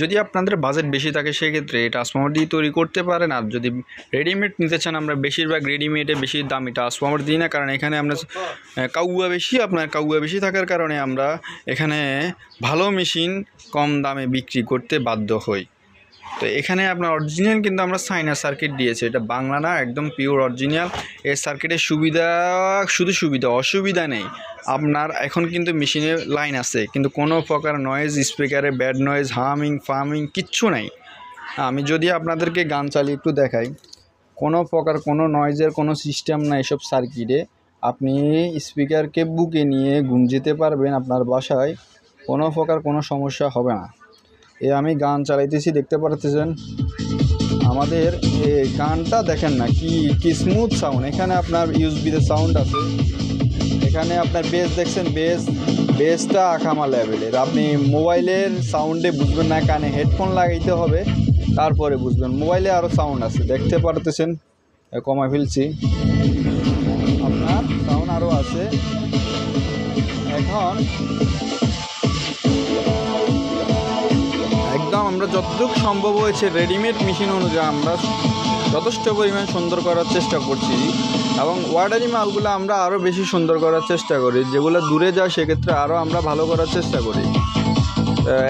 যদি আপনাদের বাজেট বেশি থাকে, সেক্ষেত্রে ট্রান্সফর্মার দিয়ে তৈরি করতে পারেন। আর যদি রেডিমেড নিতে চান, আমরা বেশিরভাগ রেডিমেডে বেশি দামি ট্রান্সফর্মার দিই না, কারণ এখানে আমরা কাউয়া বেশি, আপনার কাউয়া বেশি থাকার কারণে আমরা এখানে ভালো মেশিন কম দামে বিক্রি করতে বাধ্য হই। তো এখানে আপনার অরিজিনাল কিন্তু আমরা সাইনার সার্কিট দিয়েছি। এটা বাংলা না, একদম পিওর অরিজিনাল এর সার্কিটের সুবিধা, শুধু সুবিধা, অসুবিধা নেই। আপনার এখন কিন্তু মেশিনে লাইন আছে। কিন্তু কোনো প্রকার নয়েজ স্পিকারে ব্যাড নয়েজ হামিং ফার্মিং কিচ্ছু নাই। আমি যদি আপনাদেরকে গান চালিয়ে একটু দেখাই। কোনো প্রকার কোনো নয়েজের কোনো সিস্টেম নাই এসব সার্কিটে আপনি স্পিকারকে বুকে নিয়ে যেতে পারবেন আপনার বাসায়। কোনো প্রকার কোনো সমস্যা হবে না। এ আমি গান চালাইতেছি, দেখতে পারতেছেন? আমাদের এই গানটা দেখেন না, কি কি স্মুথ সাউন্ড এখানে আপনার ইউজবিতে সাউন্ড আছে। এখানে আপনার বেস দেখছেন? বেস বেসটা আখামা লেভেলের আপনি মোবাইলের সাউন্ডে বুঝবেন না, কানে হেডফোন লাগাইতে হবে, তারপরে বুঝবেন। মোবাইলে আরও সাউন্ড আছে, দেখতে পারতেছেন? কমা ফেলছি। আপনার সাউন্ড আরও আছে। এখন যতটুকু সম্ভব হয়েছে রেডিমেড মেশিন অনুযায়ী আমরা যথেষ্ট পরিমাণ সুন্দর করার চেষ্টা করছি এবং ওয়ার্ডারি মালগুলো আমরা আরও বেশি সুন্দর করার চেষ্টা করি। যেগুলো দূরে যায়, সেক্ষেত্রে আরও আমরা ভালো করার চেষ্টা করি।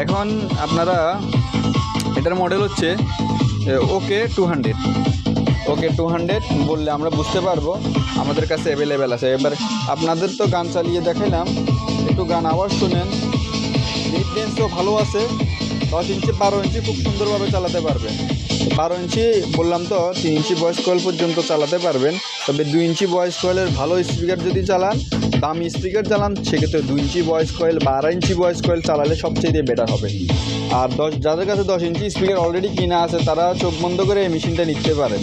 এখন আপনারা, এটার মডেল হচ্ছে okay two hundred okay two hundred বললে আমরা বুঝতে পারব আমাদের কাছে অ্যাভেলেবেল আছে। এবার আপনাদের তো গান চালিয়ে দেখাইলাম। একটু গান আওয়াজ শুনেন। মিড ভালো আছে। দশ ইঞ্চি, বারো ইঞ্চি খুব সুন্দরভাবে চালাতে পারবেন। বারো ইঞ্চি বললাম তো, তিন ইঞ্চি ভয়েস কয়েল পর্যন্ত চালাতে পারবেন। তবে দুই ইঞ্চি ভয়েস কয়েলের ভালো স্পিকার যদি চালান, দামি স্পিকার চালান, সেক্ষেত্রে দুই ইঞ্চি ভয়েস কয়েল বারো ইঞ্চি ভয়েস কয়েল চালালে সবচেয়ে বেটার হবে। আর দশ, যাদের কাছে দশ ইঞ্চি স্পিকার অলরেডি কিনা আছে, তারা চোখ বন্ধ করে এই মেশিনটা নিতে পারেন।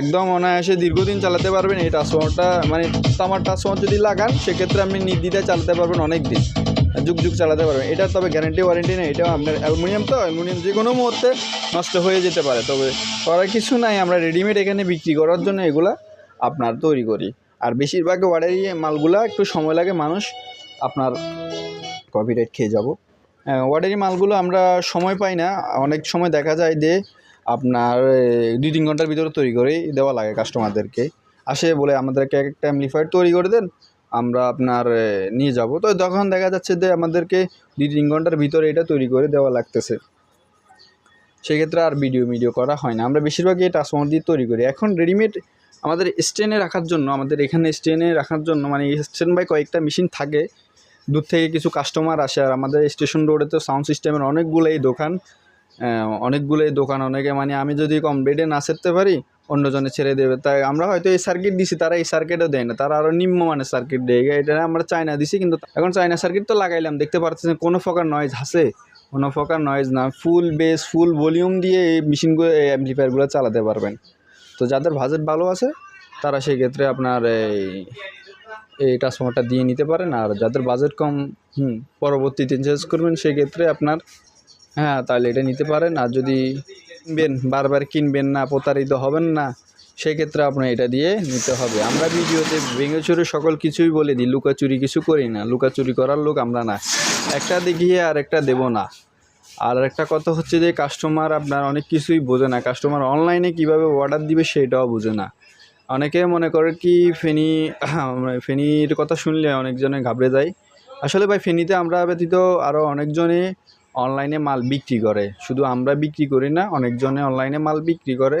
একদম অনায়াসে দীর্ঘদিন চালাতে পারবেন, এই ট্রান্সফর্মারটা মানে তামার ট্রান্সফর্মার যদি লাগান, সেক্ষেত্রে আপনি নির্দ্বিধায় চালাতে পারবেন অনেক দিন যুগ যুগ চালাতে পারবেন। এটা তবে গ্যারেন্টি ওয়ারেন্টি নেই। এটাও আপনার অ্যালুমিনিয়াম তো, অ্যালুমিনিয়াম যে কোনো মুহূর্তে নষ্ট হয়ে যেতে পারে। তবে করার কিছু নাই, আমরা রেডিমেড এখানে বিক্রি করার জন্য এগুলা আপনার তৈরি করি। আর বেশিরভাগ ওয়ার্ডারি মালগুলা একটু সময় লাগে, মানুষ আপনার কপিরাইট খেয়ে যাব। ওয়ার্ডারি মালগুলো আমরা সময় পাই না। অনেক সময় দেখা যায় যে আপনার দুই তিন ঘণ্টার ভিতরে তৈরি করেই দেওয়া লাগে কাস্টমারদেরকে আসে বলে আমাদেরকে এক একটা অ্যাম্পলিফায়ার তৈরি করে দেন। আমরা আপনার নিয়ে যাব। তো তখন দেখা যাচ্ছে যে আমাদেরকে দুই তিন ঘণ্টার ভিতরে এটা তৈরি করে দেওয়া লাগতেছে। সেক্ষেত্রে আর ভিডিও মিডিও করা হয় না। আমরা বেশিরভাগই ট্রান্সফর্মার দিয়ে তৈরি করি। এখন রেডিমেড আমাদের স্ট্যান্ডে রাখার জন্য, আমাদের এখানে স্ট্যান্ডে রাখার জন্য মানে স্ট্যান্ড বাই কয়েকটা মেশিন থাকে। দূর থেকে কিছু কাস্টমার আসে আর আমাদের স্টেশন রোডে তো সাউন্ড সিস্টেমের অনেকগুলোই দোকান। অনেকগুলোই দোকান, অনেকে মানে আমি যদি কম রেটে না সেরতে পারি, অন্যজনে ছেড়ে দেবে। তাই আমরা হয়তো এই সার্কিট দিছি, তারা এই সার্কিটও দেয় না। তারা আরও নিম্নমানের সার্কিট দেয়। এটা আমরা চায়না দিছি, কিন্তু এখন চায়না সার্কিট তো লাগাইলাম। দেখতে পাচ্ছেন কোনো প্রকার নয়েজ আছে? কোনো প্রকার নয়েজ না। ফুল বেস ফুল ভলিউম দিয়ে এই মেশিনগুলো এই অ্যাম্পলিফায়ারগুলো চালাতে পারবেন। তো যাদের বাজেট ভালো আছে, তারা সেই ক্ষেত্রে আপনার এই এই ট্রান্সফর্মারটা দিয়ে নিতে পারেন। আর যাদের বাজেট কম, হুম, পরবর্তীতে চেঞ্জ করবেন সেই ক্ষেত্রে আপনার হ্যাঁ তাহলে এটা নিতে পারেন। আর যদি কিনবেন, বারবার কিনবেন না, প্রতারিত হবেন না, সেক্ষেত্রে আপনার এটা দিয়ে নিতে হবে। আমরা ভিডিওতে ভেঙে চুরি সকল কিছুই বলে দিই, লুকাচুরি কিছু করি না। লুকাচুরি করার লোক আমরা না। একটা দেখিয়ে আর একটা দেবো না। আর একটা কথা হচ্ছে যে কাস্টমার আপনার অনেক কিছুই বোঝে না। কাস্টমার অনলাইনে কীভাবে অর্ডার দিবে সেটাও বোঝে না। অনেকে মনে করে কি, ফেনি ফেনির কথা শুনলে অনেকজনে ঘাবড়ে যায়। আসলে ভাই, ফেনিতে আমরা ব্যতীত আরও অনেকজনে অনলাইনে মাল বিক্রি করে। শুধু আমরা বিক্রি করি না অনেকজনে অনলাইনে মাল বিক্রি করে।